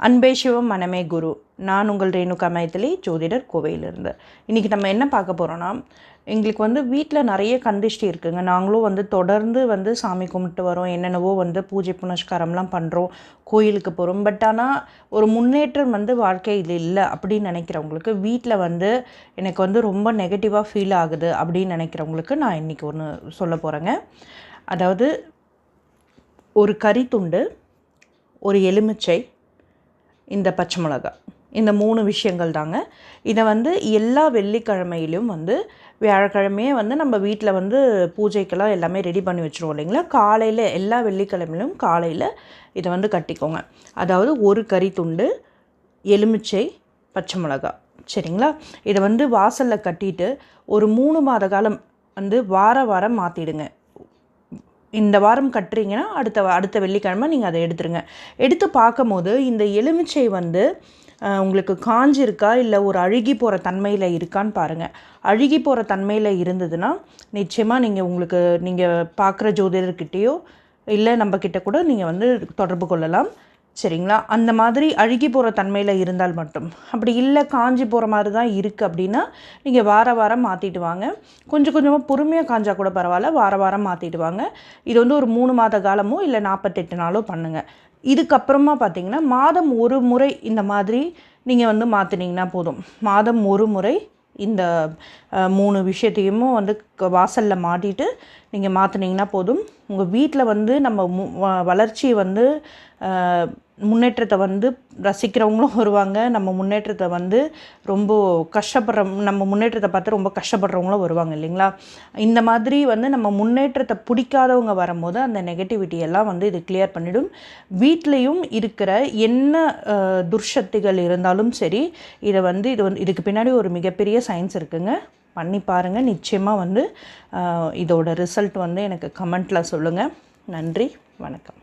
அன்பே சிவம் மனமே குரு. நான் உங்கள் ரேணுகா மைத்திலி ஜோதிடர் கோவையிலிருந்து. இன்றைக்கி நம்ம என்ன பார்க்க போகிறோன்னா எங்களுக்கு வந்து வீட்டில் நிறைய கந்திஷ்டி இருக்குங்க. நாங்களும் வந்து தொடர்ந்து வந்து சாமி கும்பிட்டு வரோம். என்னென்னவோ வந்து பூஜை புனஸ்காரம்லாம் பண்ணுறோம் கோயிலுக்கு போகிறோம் பட் ஆனால் ஒரு முன்னேற்றம் வந்து வாழ்க்கையில் இல்லை அப்படின்னு நினைக்கிறவங்களுக்கு வீட்டில் வந்து எனக்கு வந்து ரொம்ப நெகட்டிவாக ஃபீல் ஆகுது அப்படின்னு நினைக்கிறவங்களுக்கு நான் இன்றைக்கி ஒன்று சொல்ல போகிறேங்க அதாவது ஒரு கறித்துண்டு ஒரு எலுமிச்சை இந்த பச்சை மிளகா. இந்த மூணு விஷயங்கள் தாங்க. இதை வந்து எல்லா வெள்ளிக்கிழமையிலும் வந்து வியாழக்கிழமையே வந்து நம்ம வீட்டில் வந்து பூஜைக்கெல்லாம் எல்லாமே ரெடி பண்ணி வச்சுருவோம் இல்லைங்களா? காலையில் எல்லா வெள்ளிக்கிழமையிலும் காலையில் இதை வந்து கட்டிக்கோங்க. அதாவது ஒரு கறி துண்டு எலுமிச்சை பச்சை மிளகா. சரிங்களா? இதை வந்து வாசலில் கட்டிட்டு ஒரு மூணு மாத காலம் வந்து வார வாரம் மாற்றிடுங்க இந்த வாரம் கட்டுறீங்கன்னா அடுத்த அடுத்த வெள்ளிக்கிழமை நீங்கள் அதை எடுத்துருங்க. எடுத்து பார்க்கும்போது இந்த எலுமிச்சை வந்து உங்களுக்கு காஞ்சிருக்கா இல்லை ஒரு அழுகி போகிற தன்மையில் இருக்கான்னு பாருங்கள் அழுகி போகிற தன்மையில் இருந்ததுன்னா நிச்சயமாக நீங்கள் உங்களுக்கு நீங்கள் பார்க்குற ஜோதிடர்கிட்டேயோ இல்லை நம்மக்கிட்ட கூட நீங்கள் வந்து தொடர்பு கொள்ளலாம். சரிங்களா? அந்த மாதிரி அழுகி போகிற தன்மையில் இருந்தால் மட்டும். அப்படி இல்லை காஞ்சி போகிற மாதிரி தான் இருக்குது அப்படின்னா நீங்கள் வார வாரம் மாற்றிட்டு வாங்க. கொஞ்சம் கொஞ்சமாக பொறுமையாக காஞ்சா கூட பரவாயில்ல வார வாரம் மாற்றிட்டு வாங்க. இது வந்து ஒரு மூணு மாத காலமோ இல்லை நாற்பத்தெட்டு நாளோ பண்ணுங்கள் இதுக்கப்புறமா பார்த்தீங்கன்னா மாதம் ஒரு முறை இந்த மாதிரி நீங்கள் வந்து மாற்றினீங்கன்னா போதும். மாதம் ஒரு முறை இந்த மூணு விஷயத்தையும் வந்து வாசலில் மாட்டிட்டு நீங்கள் மாற்றினீங்கன்னா போதும். உங்கள் வீட்டில் வந்து நம்ம மு வ- வளர்ச்சியை வந்து முன்னேற்றத்தை வந்து ரசிக்கிறவங்களும் வருவாங்க. நம்ம முன்னேற்றத்தை வந்து ரொம்ப கஷ்டப்படுற நம்ம முன்னேற்றத்தை பார்த்து ரொம்ப கஷ்டப்படுறவங்களும் வருவாங்க இல்லைங்களா? இந்த மாதிரி வந்து நம்ம முன்னேற்றத்தை பிடிக்காதவங்க வரும்போது அந்த நெகட்டிவிட்டி எல்லாம் வந்து இது கிளியர் பண்ணிடும். வீட்லேயும் இருக்கிற என்ன துர்சக்திகள் இருந்தாலும் சரி இதை வந்து இது வந்து இதுக்கு பின்னாடி ஒரு மிகப்பெரிய சயின்ஸ் இருக்குங்க. பண்ணி பாருங்கள் நிச்சயமாக வந்து இதோட ரிசல்ட் வந்து எனக்கு கமெண்ட்டில் சொல்லுங்கள் நன்றி. வணக்கம்.